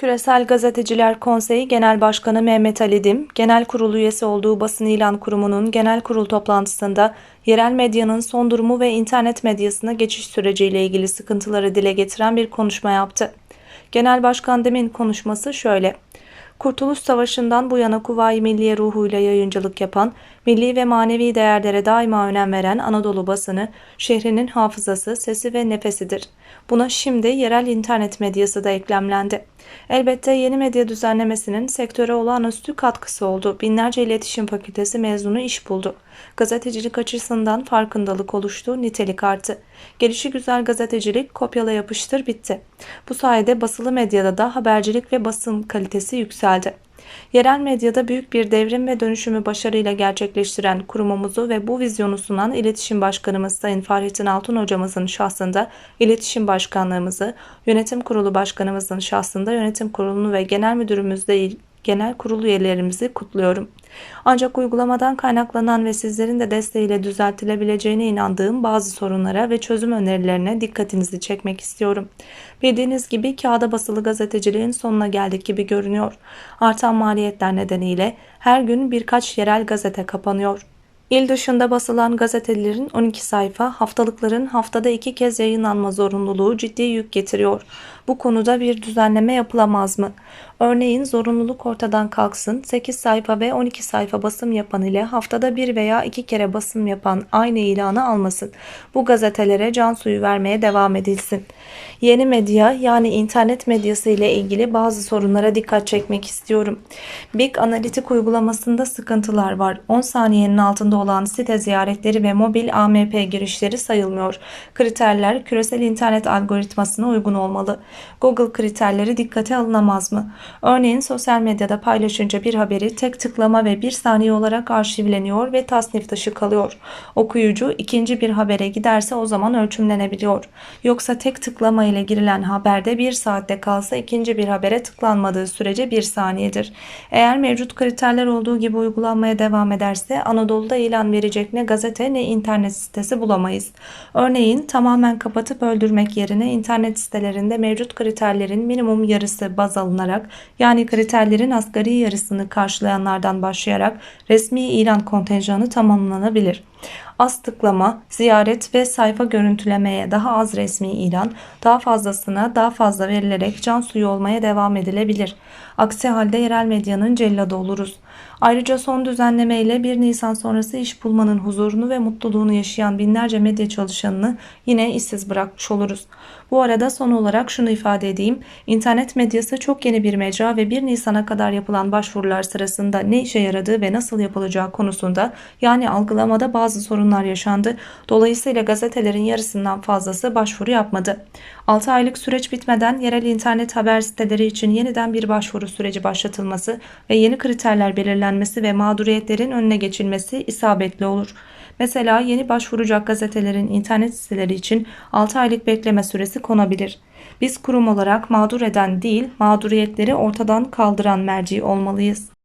Küresel Gazeteciler Konseyi Genel Başkanı Mehmet Ali Dim, genel kurul üyesi olduğu Basın İlan Kurumu'nun genel kurul toplantısında yerel medyanın son durumu ve internet medyasına geçiş süreciyle ilgili sıkıntıları dile getiren bir konuşma yaptı. Genel Başkan Dim'in konuşması şöyle. Kurtuluş Savaşı'ndan bu yana Kuvayi Milliye ruhuyla yayıncılık yapan, milli ve manevi değerlere daima önem veren Anadolu basını, şehrinin hafızası, sesi ve nefesidir. Buna şimdi yerel internet medyası da eklemlendi. Elbette yeni medya düzenlemesinin sektöre olağanüstü katkısı oldu. Binlerce iletişim fakültesi mezunu iş buldu. Gazetecilik açısından farkındalık oluştu, nitelik arttı. Gelişi güzel gazetecilik kopyala yapıştır bitti. Bu sayede basılı medyada da habercilik ve basın kalitesi yükseldi. Yerel medyada büyük bir devrim ve dönüşümü başarıyla gerçekleştiren kurumumuzu ve bu vizyonu sunan İletişim Başkanımız Sayın Fahrettin Altun hocamızın şahsında İletişim Başkanlığımızı, Yönetim Kurulu Başkanımızın şahsında Yönetim Kurulunu ve Genel Müdürümüzle genel kurul üyelerimizi kutluyorum. Ancak uygulamadan kaynaklanan ve sizlerin de desteğiyle düzeltilebileceğine inandığım bazı sorunlara ve çözüm önerilerine dikkatinizi çekmek istiyorum. Bildiğiniz gibi kağıda basılı gazeteciliğin sonuna geldik gibi görünüyor. Artan maliyetler nedeniyle her gün birkaç yerel gazete kapanıyor. İl dışında basılan gazetelerin 12 sayfa, haftalıkların haftada iki kez yayınlanma zorunluluğu ciddi yük getiriyor. Bu konuda bir düzenleme yapılamaz mı? Örneğin zorunluluk ortadan kalksın, 8 sayfa ve 12 sayfa basım yapan ile haftada bir veya iki kere basım yapan aynı ilanı almasın. Bu gazetelere can suyu vermeye devam edilsin. Yeni medya yani internet medyası ile ilgili bazı sorunlara dikkat çekmek istiyorum. Big Analitik uygulamasında sıkıntılar var. 10 saniyenin altında olan site ziyaretleri ve mobil AMP girişleri sayılmıyor. Kriterler küresel internet algoritmasına uygun olmalı. Google kriterleri dikkate alınamaz mı? Örneğin sosyal medyada paylaşınca bir haberi tek tıklama ve bir saniye olarak arşivleniyor ve tasnif dışı kalıyor. Okuyucu ikinci bir habere giderse o zaman ölçümlenebiliyor. Yoksa tek tıklama ile girilen haberde bir saatte kalsa ikinci bir habere tıklanmadığı sürece bir saniyedir. Eğer mevcut kriterler olduğu gibi uygulanmaya devam ederse Anadolu'da ilan verecek ne gazete ne internet sitesi bulamayız. Örneğin tamamen kapatıp öldürmek yerine internet sitelerinde mevcut kriterlerin minimum yarısı baz alınarak yani kriterlerin asgari yarısını karşılayanlardan başlayarak resmi ilan kontenjanı tamamlanabilir. Az tıklama, ziyaret ve sayfa görüntülemeye daha az resmi ilan, daha fazlasına daha fazla verilerek can suyu olmaya devam edilebilir. Aksi halde yerel medyanın celladı oluruz. Ayrıca son düzenleme ile 1 Nisan sonrası iş bulmanın huzurunu ve mutluluğunu yaşayan binlerce medya çalışanını yine işsiz bırakmış oluruz. Bu arada son olarak şunu ifade edeyim. İnternet medyası çok yeni bir mecra ve 1 Nisan'a kadar yapılan başvurular sırasında ne işe yaradığı ve nasıl yapılacağı konusunda yani algılamada bazı sorunlar yaşandı. Dolayısıyla gazetelerin yarısından fazlası başvuru yapmadı. 6 aylık süreç bitmeden yerel internet haber siteleri için yeniden bir başvuru süreci başlatılması ve yeni kriterler belirlenmesi ve mağduriyetlerin önüne geçilmesi isabetli olur. Mesela yeni başvuracak gazetelerin internet siteleri için 6 aylık bekleme süresi konabilir. Biz kurum olarak mağdur eden değil, mağduriyetleri ortadan kaldıran merci olmalıyız.